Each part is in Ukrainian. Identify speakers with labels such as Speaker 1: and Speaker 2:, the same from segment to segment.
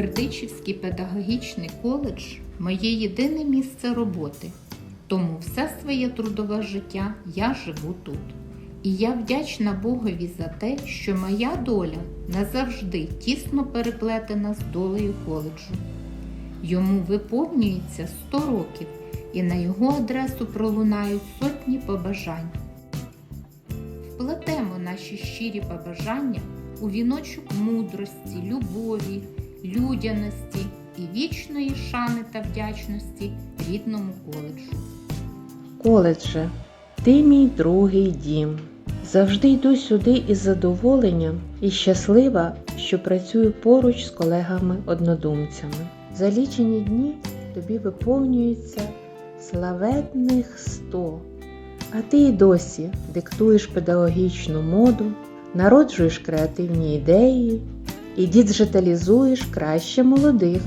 Speaker 1: Бердичівський педагогічний коледж моє єдине місце роботи, тому все своє трудове життя я живу тут. І я вдячна Богові за те, що моя доля назавжди тісно переплетена з долею коледжу. Йому виповнюється 100 років, і на його адресу пролунають сотні побажань. Вплетемо наші щирі побажання у віночок мудрості, любові, людяності і вічної шани та вдячності рідному коледжу.
Speaker 2: Коледже, ти мій другий дім. Завжди йду сюди із задоволенням і щаслива, що працюю поруч з колегами-однодумцями. За лічені дні тобі виповнюється славетних сто, а ти й досі диктуєш педагогічну моду, народжуєш креативні ідеї і діджиталізуєш краще молодих.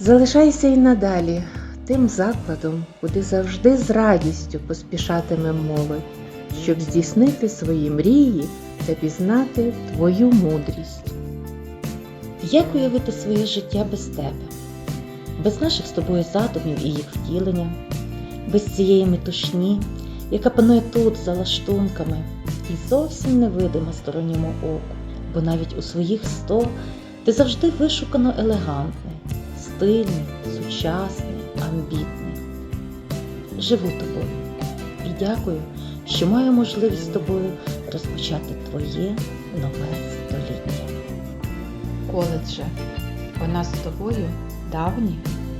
Speaker 2: Залишайся й надалі тим закладом, куди завжди з радістю поспішатиме молодь, щоб здійснити свої мрії та пізнати твою мудрість.
Speaker 3: Як уявити своє життя без тебе, без наших з тобою задумів і їх втілення, без цієї метушні, яка панує тут за лаштунками і зовсім невидима сторонньому оку, бо навіть у своїх сто ти завжди вишукано елегантний, стильний, сучасний, амбітний. Живу тобою і дякую, що маю можливість з тобою розпочати твоє нове століття.
Speaker 4: Коледже, у нас з тобою давні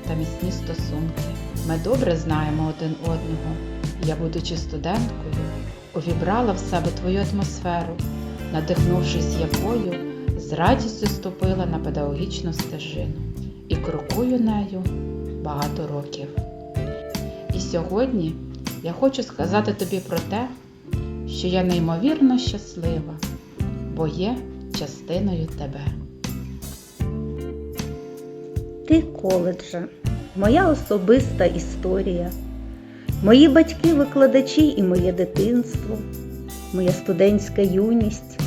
Speaker 4: та міцні стосунки. Ми добре знаємо один одного. Я, будучи студенткою, увібрала в себе твою атмосферу, надихнувшись якою, з радістю ступила на педагогічну стежину і крокую нею багато років. І сьогодні я хочу сказати тобі про те, що я неймовірно щаслива, бо є частиною тебе.
Speaker 5: Ти коледжа, моя особиста історія, мої батьки викладачі і моє дитинство, моя студентська юність,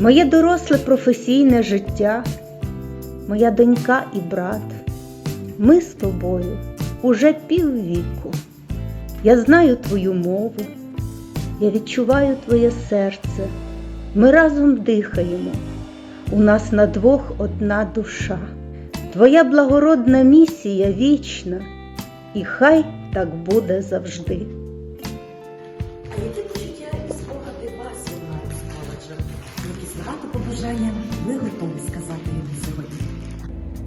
Speaker 5: моє доросле професійне життя, моя донька і брат. Ми з тобою уже піввіку. Я знаю твою мову, я відчуваю твоє серце. Ми разом дихаємо. У нас на двох одна душа. Твоя благородна місія вічна, і хай так буде завжди.
Speaker 6: Побажання ви готові сказати йому сьогодні?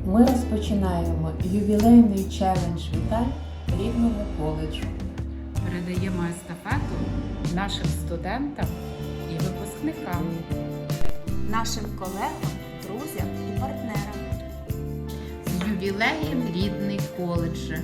Speaker 7: Ми розпочинаємо ювілейний челендж Віталь рідному коледжу.
Speaker 4: Передаємо естафету нашим студентам і випускникам.
Speaker 8: нашим колегам, друзям і партнерам.
Speaker 1: З ювілеєм рідний коледже.